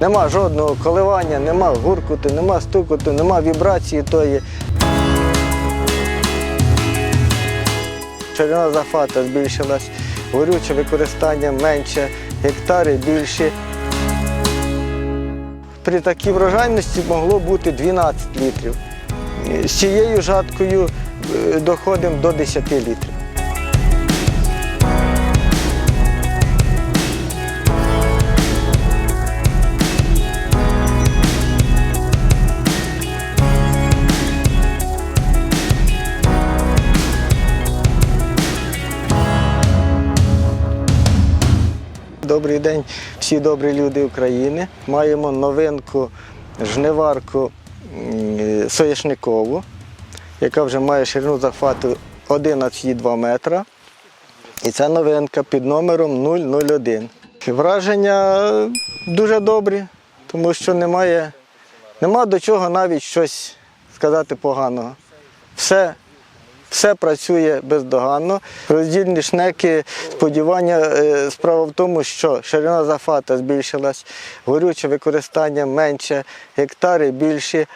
Нема жодного коливання, нема гуркуту, нема стукоту, нема вібрації тої. Ширина захвата збільшилась, горюче використання менше, гектари більші. При такій врожайності могло бути 12 літрів. З цією жаткою е, доходимо до 10 літрів. Добрий день, всі добрі люди України. Маємо новинку жниварку м, соняшникову, яка вже має ширину захвату 11,2 метра. І ця новинка під номером 001. Враження дуже добрі, тому що немає, нема до чого навіть щось сказати поганого. Все все працює бездоганно. Роздільні шнеки, сподівання, е, справа в тому, що ширина захвата збільшилась, горюче використання менше, гектари більші.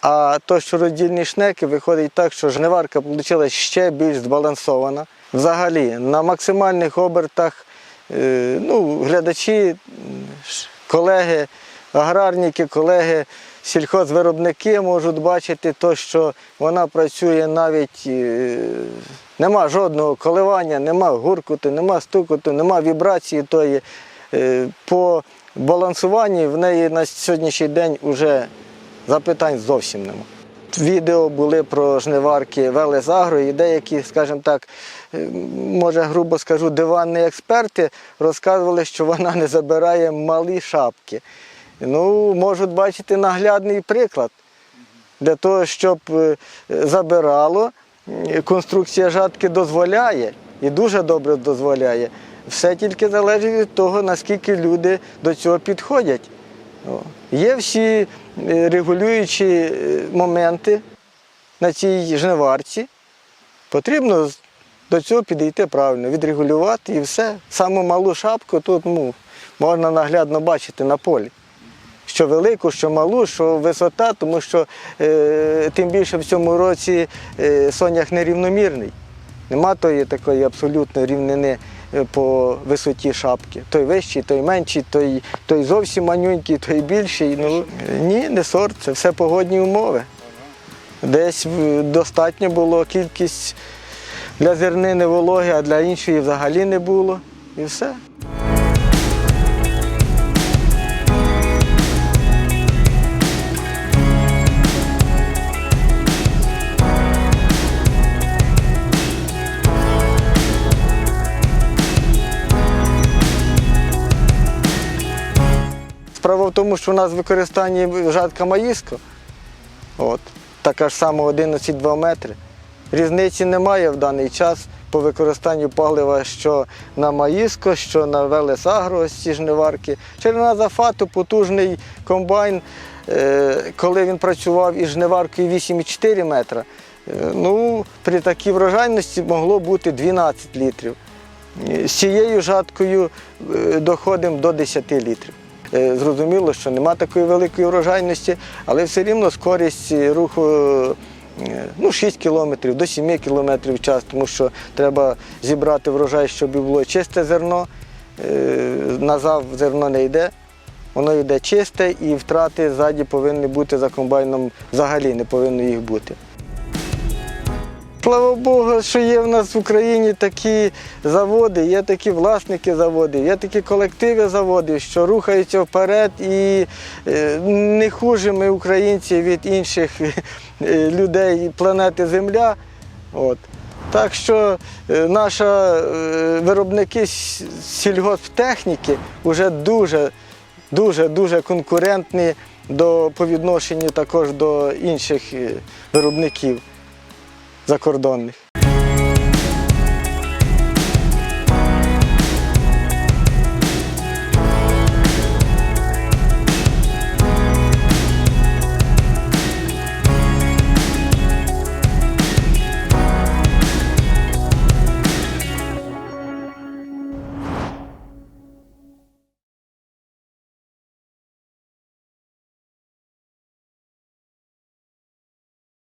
А то, що роздільні шнеки, виходить так, що жниварка вийшла ще більш збалансована. Взагалі, на максимальних обертах е, ну, глядачі, колеги, аграрники, колеги, сільхозвиробники можуть бачити то, що вона працює навіть, е, нема жодного коливання, нема гуркуту, нема стукоту, нема вібрації тої. Е, По балансуванні в неї на сьогоднішній день вже запитань зовсім нема. Відео були про жниварки Велес-Агро і деякі, скажімо так, е, може грубо скажу, диванні експерти розказували, що вона не забирає малі шапки. Ну, можуть бачити наглядний приклад. Для того, щоб е, забирало, е, конструкція жатки дозволяє і дуже добре дозволяє. Все тільки залежить від того, наскільки люди до цього підходять. Є всі е, регулюючі моменти на цій жниварці. Потрібно до цього підійти правильно, відрегулювати і все. Саму малу шапку тут ну, можна наглядно бачити на полі. Що велику, що малу, що висота, тому що е, тим більше в цьому році е, сонях нерівномірний. Нема тої такої абсолютно рівнини е, по висоті шапки. Той вищий, той менший, той, той зовсім манюнький, той більший. Ну, е, ні, не сорт, це все погодні умови. Десь достатньо було кількість для зернини вологи, а для іншої взагалі не було. І все. Справа в тому, що у нас в використанні жатка маїско, от, така ж сама 11,2 метри. Різниці немає в даний час по використанню палива, що на маїско, що на Велес-Агро, ці жниварки. Ширина зафату, потужний комбайн, е, коли він працював із жниваркою 8,4 метра, е, ну, при такій врожайності могло бути 12 літрів. З цією жаткою е, доходимо до 10 літрів. Е, Зрозуміло, що нема такої великої врожайності, але все рівно скорість руху е, ну, 6 кілометрів до 7 кілометрів в час, тому що треба зібрати врожай, щоб було чисте зерно. Е, Назав зерно не йде, воно йде чисте і втрати ззаді повинні бути за комбайном взагалі не повинно їх бути. Слава Богу, що є в нас в Україні такі заводи, є такі власники заводів, є такі колективи заводів, що рухаються вперед і е, не хуже ми, українці, від інших е, людей планети Земля. От. Так що е, наші виробники сільгосптехніки вже дуже, дуже, дуже конкурентні до, по відношенню також до інших виробників закордонних.